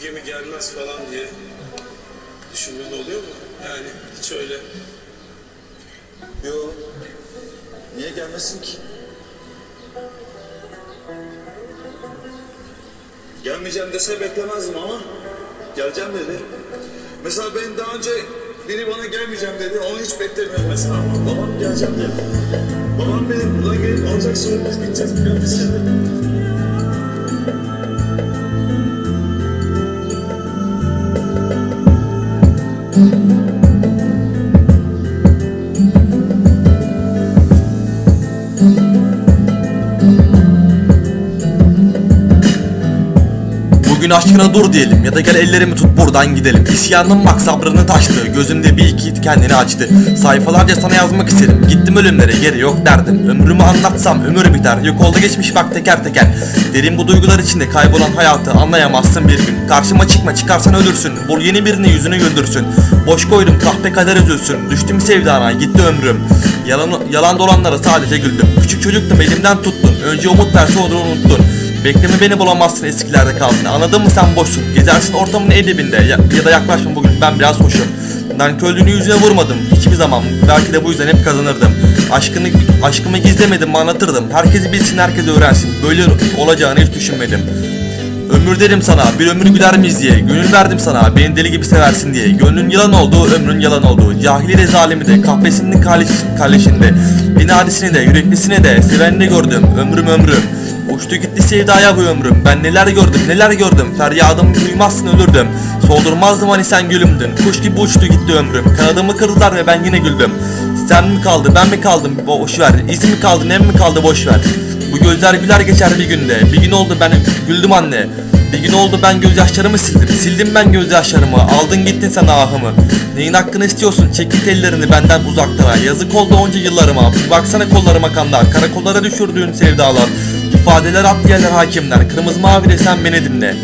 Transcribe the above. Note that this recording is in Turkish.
gemi gelmez falan diye düşündüğün oluyor mu? Yani hiç öyle. Yo. Niye gelmesin ki? Gelmeyeceğim dese beklemezdim ama geleceğim dedi. Mesela ben daha önce biri bana gelmeyeceğim dedi. Onu hiç beklemiyorum mesela. Babam geleceğim dedi. Babam benim lan gelip alacak sonra biz gideceğiz. Biz dedi. Bugün aşkına dur diyelim ya da gel ellerimi tut buradan gidelim. İsyanım bak sabrını taştı. Gözümde bir iki kendini açtı. Sayfalarca sana yazmak istedim. Gittim ölümlere geri yok derdim. Ömrümü anlatsam ömür biter. Yok oldu geçmiş bak teker teker. Derin bu duygular içinde kaybolan hayatı anlayamazsın bir gün. Karşıma çıkma çıkarsan ölürsün. Bul yeni birini yüzünü güldürsün. Boş koydum kahpe kader üzülsün. Düştüm sevdana gitti ömrüm. Yalan, yalan dolanlara sadece güldüm. Küçük çocuktum elimden tuttun. Önce umut verse onu unuttun Bekleme beni bulamazsın eskilerde kaldın. Anladın mı sen boşsun? Gezersin ortamın edebinde ya, ya da yaklaşma bugün ben biraz hoşum Nankörlüğünü yüzüne vurmadım hiçbir zaman. Belki de bu yüzden hep kazanırdım. Aşkını, aşkımı gizlemedim anlatırdım. Herkesi bilsin herkes öğrensin. Böyle olacağını hiç düşünmedim. Ömür dedim sana bir ömür güler miyiz diye. Gönül verdim sana beni deli gibi seversin diye. Gönlün yalan oldu ömrün yalan oldu Cahili de zalimi de kahvesinin kalleş, kalleşinde Beni hadisini de yüreklisini de Sevenini gördüm. Ömrüm ömrüm Uçtu gitti sevdaya bu ömrüm. Ben neler gördüm neler gördüm. Feryadımı duymazsın ölürdüm. Soldurmazdım hani sen gülümdün. Kuş gibi uçtu gitti ömrüm. Kanadımı kırdılar ve ben yine güldüm. Sen mi kaldı ben mi kaldım? Boş ver. İz mi kaldı nem mi kaldı? Boş ver. Bu gözler güler geçer bir günde. Bir gün oldu ben güldüm anne. Bir gün oldu ben gözyaşlarımı sildim. Sildim ben gözyaşlarımı. Aldın gittin sen ahımı. Neyin hakkını istiyorsun? Çek git ellerini benden uzaklara Yazık oldu onca yıllarıma. Baksana kollarıma kanlar. Karakollara düşürdüğün sevdalar İfadeler at diğerler hakimler. Kırmızı mavi desen beni dinle.